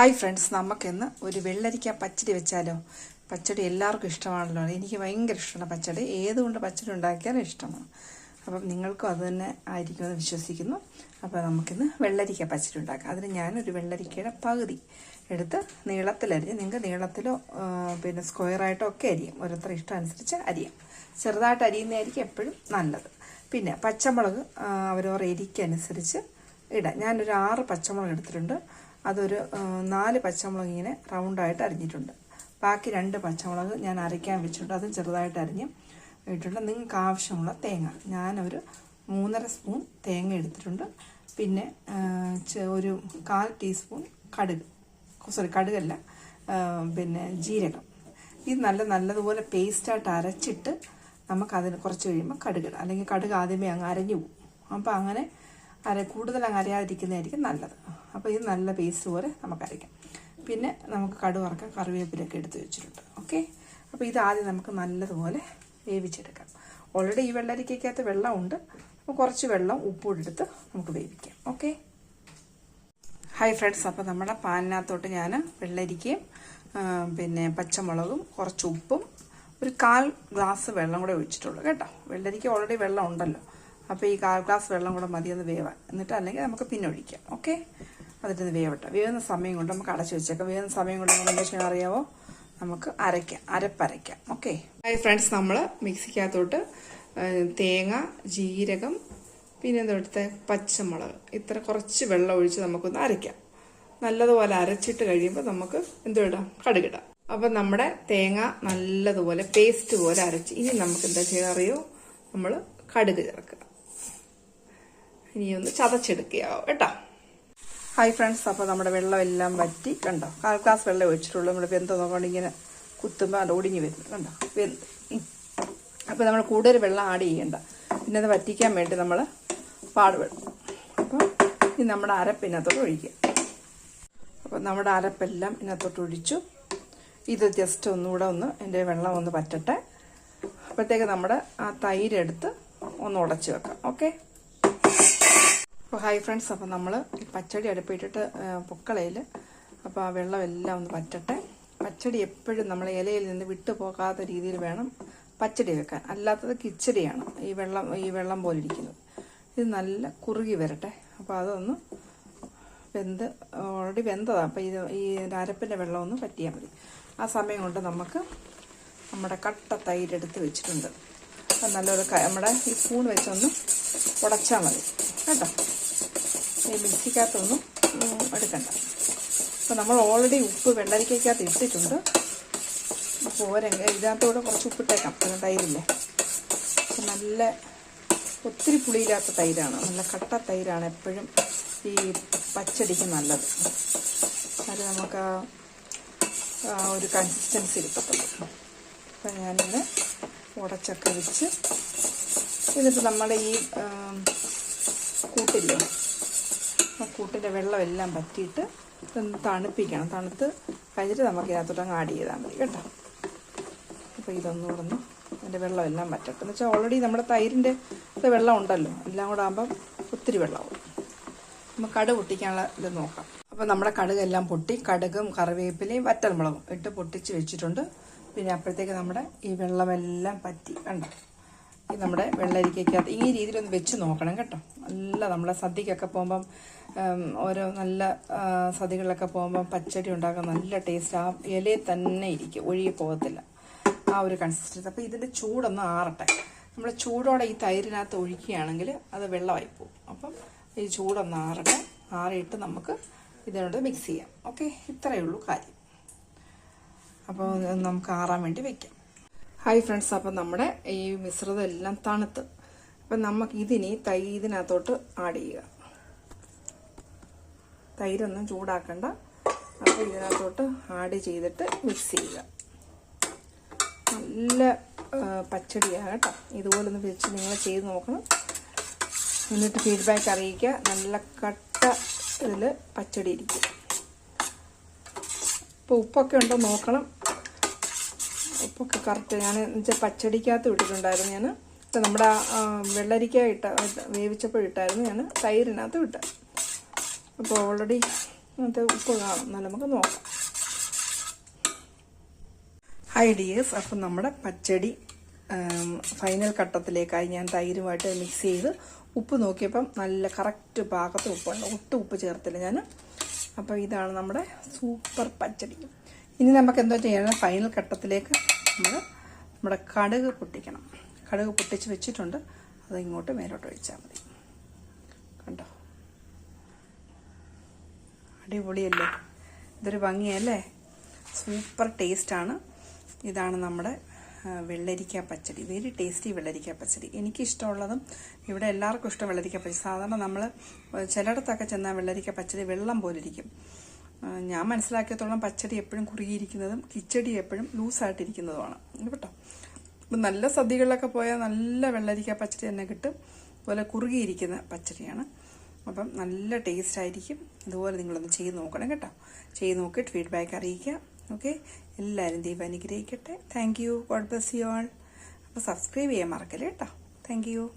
Hi friends നമുക്കിന്ന് ഒരു വെള്ളരിക്ക പച്ചടി വെച്ചാലോ? പച്ചടി എല്ലാവർക്കും ഇഷ്ടമാണല്ലോ. എനിക്ക് ഭയങ്കര ഇഷ്ടമാണ് പച്ചടി. ഏതുകൊണ്ട് പച്ചടി ഉണ്ടാക്കിയാലും ഇഷ്ടമാണ്. അപ്പം നിങ്ങൾക്കും അത് തന്നെ ആയിരിക്കുമെന്ന് വിശ്വസിക്കുന്നു. അപ്പോൾ നമുക്കിന്ന് വെള്ളരിക്ക പച്ചടി ഉണ്ടാക്കാം. അതിന് ഞാനൊരു വെള്ളരിക്കയുടെ പകുതി എടുത്ത് നീളത്തിലരിഞ്ഞ് നിങ്ങൾക്ക് നീളത്തിലോ പിന്നെ സ്ക്വയറായിട്ടോ ഒക്കെ അരിയാം. ഓരോരുത്തർ ഇഷ്ടം അനുസരിച്ച് അരിയാം. ചെറുതായിട്ട് അരിയുന്നതായിരിക്കും എപ്പോഴും നല്ലത്. പിന്നെ പച്ചമുളക് അവരവർ എരിക്കനുസരിച്ച് ഇടാം. ഞാനൊരു ആറ് പച്ചമുളക് എടുത്തിട്ടുണ്ട്. അതൊരു നാല് പച്ചമുളക് ഇങ്ങനെ റൗണ്ടായിട്ട് അരിഞ്ഞിട്ടുണ്ട്. ബാക്കി രണ്ട് പച്ചമുളക് ഞാൻ അരയ്ക്കാൻ വെച്ചിട്ടുണ്ട്. അതും ചെറുതായിട്ട് അരിഞ്ഞ് ഇട്ടിട്ടുണ്ട്. നിങ്ങൾക്ക് ആവശ്യമുള്ള തേങ്ങ. ഞാനൊരു മൂന്നര സ്പൂൺ തേങ്ങ എടുത്തിട്ടുണ്ട്. പിന്നെ ഒരു കാൽ ടീസ്പൂൺ കടുക്. സോറി കടുകല്ല പിന്നെ ജീരകം. ഇത് നല്ല നല്ലതുപോലെ പേസ്റ്റായിട്ട് അരച്ചിട്ട് നമുക്കതിന് കുറച്ച് കഴിയുമ്പോൾ കടുക് അല്ലെങ്കിൽ കടുക് ആദ്യമേ അങ്ങ് അരഞ്ഞു പോകും. അപ്പോൾ അങ്ങനെ അര കൂടുതൽ അങ്ങ് അരയാതിരിക്കുന്നതായിരിക്കും നല്ലത്. അപ്പോൾ ഇത് നല്ല പേസ്റ്റ് പോലെ നമുക്ക് അരയ്ക്കാം. പിന്നെ നമുക്ക് കടുക് വറക്കാൻ കറിവേപ്പിലൊക്കെ എടുത്ത് വെച്ചിട്ടുണ്ട്. ഓക്കെ അപ്പോൾ ഇത് ആദ്യം നമുക്ക് നല്ലതുപോലെ വേവിച്ചെടുക്കാം. ഓൾറെഡി ഈ വെള്ളരിക്കകത്ത് വെള്ളമുണ്ട്. അപ്പോൾ കുറച്ച് വെള്ളം ഉപ്പും എടുത്ത് നമുക്ക് വേവിക്കാം. ഓക്കെ ഹായ് ഫ്രണ്ട്സ് അപ്പോൾ നമ്മുടെ പാനിനകത്തോട്ട് ഞാൻ വെള്ളരിക്കയും പിന്നെ പച്ചമുളകും കുറച്ച് ഉപ്പും ഒരു കാൽ ഗ്ലാസ് വെള്ളം കൂടെ ഒഴിച്ചിട്ടുള്ളൂ കേട്ടോ. വെള്ളരിക്ക ഓൾറെഡി വെള്ളം ഉണ്ടല്ലോ അപ്പോൾ ഈ കാൽ ഗ്ലാസ് വെള്ളം കൂടെ മതിയെന്ന് വേവാൻ. എന്നിട്ട് അല്ലെങ്കിൽ നമുക്ക് പിന്നെ ഒഴിക്കാം. ഓക്കെ ഇത് വേവട്ടെ. വേവുന്ന സമയം കൊണ്ട് നമുക്ക് അടച്ചു വെച്ചേക്കാം. വേവുന്ന സമയം കൊണ്ട് നമ്മൾ എന്താ ചെയ്യണം അറിയാവോ? നമുക്ക് അരയ്ക്കാം. അരപ്പരയ്ക്കാം. ഓക്കെ ഹായ് ഫ്രണ്ട്സ് നമ്മൾ മിക്സിക്കകത്തോട്ട് തേങ്ങ ജീരകം പിന്നെ എന്തോട്ടത്തെ പച്ചമുളക്. ഇത്ര കുറച്ച് വെള്ളം ഒഴിച്ച് നമുക്കൊന്ന് അരയ്ക്കാം. നല്ലതുപോലെ അരച്ചിട്ട് കഴിയുമ്പോൾ നമുക്ക് എന്തോ ഇടാം? കടുകിടാം അപ്പം നമ്മുടെ തേങ്ങ നല്ലതുപോലെ പേസ്റ്റ് പോലെ അരച്ച് ഇനി നമുക്ക് എന്താ ചെയ്യുക അറിയോ? നമ്മൾ കടുക് ചേർക്കുക. ഇനി ഒന്ന് ചതച്ചെടുക്കുകയാവും കേട്ടോ? ഹായ് ഫ്രണ്ട്സ് അപ്പോൾ നമ്മുടെ വെള്ളമെല്ലാം വറ്റി കണ്ടോ? കാൽ ഗ്ലാസ് വെള്ളം ഒഴിച്ചിട്ടുള്ളൂ. നമ്മൾ വെന്ത് നോക്കാണ്ട് ഇങ്ങനെ കുത്തുമ്പോൾ അത് ഒടിഞ്ഞ് വരുന്നു കണ്ടോ? വെന്ത് അപ്പോൾ നമ്മൾ കൂടുതൽ വെള്ളം ആഡ് ചെയ്യണ്ട. പിന്നെ അത് വറ്റിക്കാൻ വേണ്ടി നമ്മൾ പാടുപെടും അപ്പോൾ ഇനി നമ്മുടെ അരപ്പ് ഇതിനകത്തോട്ട് ഒഴിക്കുക അപ്പോൾ നമ്മുടെ അരപ്പെല്ലാം ഇതിനകത്തോട്ട് ഒഴിച്ചു. ഇത് ജസ്റ്റ് ഒന്നുകൂടെ ഒന്ന് എന്റെ വെള്ളം ഒന്ന് പറ്റട്ടെ അപ്പോഴത്തേക്ക് നമ്മുടെ ആ തൈരെടുത്ത് ഒന്ന് ഉടച്ച് വെക്കാം. ഓക്കെ അപ്പോൾ ഹൈ ഫ്രണ്ട്സ് അപ്പോൾ നമ്മൾ പച്ചടി അടുപ്പിട്ടിട്ട് പൊക്കളയിൽ അപ്പോൾ ആ വെള്ളമെല്ലാം ഒന്ന് പറ്റട്ടെ പച്ചടി എപ്പോഴും നമ്മൾ ഇലയിൽ നിന്ന് വിട്ടു പോകാത്ത രീതിയിൽ വേണം പച്ചടി വെക്കാൻ. അല്ലാത്തത് കിച്ചടിയാണ് ഈ വെള്ളം ഈ വെള്ളം പോലെ ഇരിക്കുന്നത്. ഇത് നല്ല കുറുകി വരട്ടെ. അപ്പോൾ അതൊന്ന് വെന്ത് ഓൾറെഡി വെന്തതാണ് അപ്പോൾ ഇത് ഈ അരപ്പിന്റെ വെള്ളം ഒന്ന് പറ്റിയാൽ മതി. ആ സമയം കൊണ്ട് നമുക്ക് നമ്മുടെ കട്ട തൈരെടുത്ത് വെച്ചിട്ടുണ്ട്. അപ്പം നല്ലൊരു നമ്മുടെ ഈ സ്പൂൺ വെച്ചൊന്ന് ഉടച്ചാൽ മതി. കേട്ടോ? മിക്സിക്കകത്തൊന്നും എടുക്കണ്ട. അപ്പോൾ നമ്മൾ ഓൾറെഡി ഉപ്പ് വെള്ളരിക്കകത്ത് ഇട്ടിട്ടുണ്ട്. പോരെങ്കിൽ ഇതിനകത്തൂടെ കുറച്ച് ഉപ്പിട്ടേക്കാം. അത് തൈരില്ലേ? അപ്പോൾ നല്ല ഒത്തിരി പുളിയില്ലാത്ത തൈരാണ്. നല്ല കട്ട തൈരാണ് എപ്പോഴും ഈ പച്ചടിക്ക് നല്ലത്. അത് നമുക്ക് ആ- ഒരു കൺസിസ്റ്റൻസി കിട്ടത്തുള്ളൂ അപ്പം ഞാനിത് ഉടച്ചൊക്കെ വെച്ച് എന്നിട്ട് നമ്മുടെ ഈ കൂട്ടില്ലേ? കൂട്ടിന്റെ വെള്ളമെല്ലാം പറ്റിയിട്ട് ഇതൊന്ന് തണുപ്പിക്കണം. തണുത്ത് കഴിഞ്ഞിട്ട് നമുക്ക് ഇതിനകത്തോട്ട് അങ്ങ് ആഡ് ചെയ്താൽ മതി കേട്ടോ. അപ്പോൾ ഇതൊന്നുകൂടെ ഒന്ന് അതിന്റെ വെള്ളമെല്ലാം പറ്റട്ടെ എന്ന് വെച്ചാൽ ഓൾറെഡി നമ്മുടെ തൈരിന്റെ വെള്ളം ഉണ്ടല്ലോ. എല്ലാം കൂടെ ആകുമ്പം ഒത്തിരി വെള്ളമാവും. നമുക്ക് കടുക് പൊട്ടിക്കാനുള്ള ഇത് നോക്കാം. അപ്പോൾ നമ്മുടെ കടുകെല്ലാം പൊട്ടി കടുകും കറിവേപ്പിലയും വറ്റൽമുളകും ഇട്ട് പൊട്ടിച്ച് വെച്ചിട്ടുണ്ട്. പിന്നെ അപ്പോഴത്തേക്ക് നമ്മുടെ ഈ വെള്ളമെല്ലാം പറ്റി. കണ്ടോ? ഈ നമ്മുടെ വെള്ളരിക്കകത്ത് ഈ രീതിയിലൊന്ന് വെച്ച് നോക്കണം കേട്ടോ. നല്ല നമ്മളെ സദ്യക്കൊക്കെ പോകുമ്പം ഓരോ നല്ല സദ്യകളിലൊക്കെ പോകുമ്പം പച്ചടി ഉണ്ടാക്കാൻ നല്ല ടേസ്റ്റ് ആ ഇലയിൽ തന്നെ ഇരിക്കും ഒഴുകി പോകത്തില്ല. ആ ഒരു കൺസിസ്റ്റൻസ് അപ്പോൾ ഇതിന്റെ ചൂടൊന്ന് ആറട്ടെ. നമ്മൾ ചൂടോടെ ഈ തൈരിനകത്ത് ഒഴിക്കുകയാണെങ്കിൽ അത് വെള്ളമായി പോകും. അപ്പം ഈ ചൂടൊന്ന് ആറട്ടെ. ആറിയിട്ട് നമുക്ക് ഇതിനോട് മിക്സ് ചെയ്യാം. ഓക്കെ ഇത്രയേ ഉള്ളൂ കാര്യം. അപ്പോൾ നമുക്ക് ആറാൻ വേണ്ടി വെക്കാം. ഹായ് ഫ്രണ്ട്സ് അപ്പം നമ്മുടെ ഈ മിശ്രിതം എല്ലാം തണുത്ത്. അപ്പം നമുക്ക് ഇതിനി തൈ ഇതിനകത്തോട്ട് ആഡ് ചെയ്യുക. തൈരൊന്നും ചൂടാക്കണ്ട. അപ്പോൾ ഇതിനകത്തോട്ട് ആഡ് ചെയ്തിട്ട് മിക്സ് ചെയ്യുക. നല്ല പച്ചടിയാണ് കേട്ടോ. ഇതുപോലെ ഒന്ന് വെച്ച് നിങ്ങൾ ചെയ്ത് നോക്കണം. എന്നിട്ട് ഫീഡ്ബാക്ക് അറിയിക്കുക. നല്ല കട്ട ഇതിൽ പച്ചടി ഇരിക്കും. ഇപ്പോൾ ഉപ്പൊക്കെ ഉണ്ടോ നോക്കണം. ഉപ്പൊക്കെ കറക്റ്റ് ഞാൻ വെച്ചാൽ പച്ചടിക്കകത്ത് ഇട്ടിട്ടുണ്ടായിരുന്നു ഞാൻ. നമ്മുടെ വെള്ളരിക്ക ഇട്ട വേവിച്ചപ്പോൾ ഇട്ടായിരുന്നു ഞാൻ. തൈരിനകത്ത് ഇട്ടത് അപ്പോൾ ഓൾറെഡി ഇങ്ങനത്തെ ഉപ്പ് കാണും. എന്നാൽ നമുക്ക് നോക്കാം. ഹൈ ഡിയേഴ്സ് അപ്പം നമ്മുടെ പച്ചടി ഫൈനൽ ഘട്ടത്തിലേക്കായി ഞാൻ തൈരുമായിട്ട് മിക്സ് ചെയ്ത് ഉപ്പ് നോക്കിയപ്പം നല്ല കറക്റ്റ് പാകത്ത് ഉപ്പുണ്ട്. ഒട്ടും ഉപ്പ് ചേർത്തില്ല ഞാൻ. അപ്പോൾ ഇതാണ് നമ്മുടെ സൂപ്പർ പച്ചടി. ഇനി നമുക്ക് എന്തോ ചെയ്യണം. ഫൈനൽ ഘട്ടത്തിലേക്ക് നമ്മൾ നമ്മുടെ കടുക് പൊട്ടിക്കണം. കടുക് പൊട്ടിച്ച് വെച്ചിട്ടുണ്ട്. അത് ഇങ്ങോട്ട് മേലോട്ട് ഒഴിച്ചാൽ മതി. കണ്ടോ? അടിപൊളിയല്ലേ? ഇതൊരു ഭംഗിയല്ലേ? സൂപ്പർ ടേസ്റ്റാണ് ഇതാണ് നമ്മുടെ വെള്ളരിക്ക പച്ചടി. വെരി ടേസ്റ്റി വെള്ളരിക്ക പച്ചടി. എനിക്കിഷ്ടമുള്ളതും ഇവിടെ എല്ലാവർക്കും ഇഷ്ടം വെള്ളരിക്ക പച്ചടി. സാധാരണ നമ്മൾ ചിലയിടത്തൊക്കെ ചെന്നാൽ വെള്ളരിക്ക പച്ചടി വെള്ളം പോലിരിക്കും. ഞാൻ മനസ്സിലാക്കിയത്തോളം പച്ചടി എപ്പോഴും കുറുകിയിരിക്കുന്നതും കിച്ചടി എപ്പോഴും ലൂസായിട്ടിരിക്കുന്നതുമാണ്. കേട്ടോ? ഇപ്പം നല്ല സദ്യകളിലൊക്കെ പോയാൽ നല്ല വെള്ളരിക്ക പച്ചടി തന്നെ കിട്ടും. അതുപോലെ കുറുകിയിരിക്കുന്ന പച്ചടിയാണ്. അപ്പം നല്ല ടേസ്റ്റ് ആയിരിക്കും. ഇതുപോലെ നിങ്ങളൊന്ന് ചെയ്ത് നോക്കണം കേട്ടോ. ചെയ്ത് നോക്കിയിട്ട് ഫീഡ്ബാക്ക് അറിയിക്കുക. ഓക്കെ എല്ലാവരും ദൈവം അനുഗ്രഹിക്കട്ടെ. Thank you God bless you all അപ്പോൾ സബ്സ്ക്രൈബ് ചെയ്യാൻ മറക്കല്ലേ കേട്ടോ? Thank you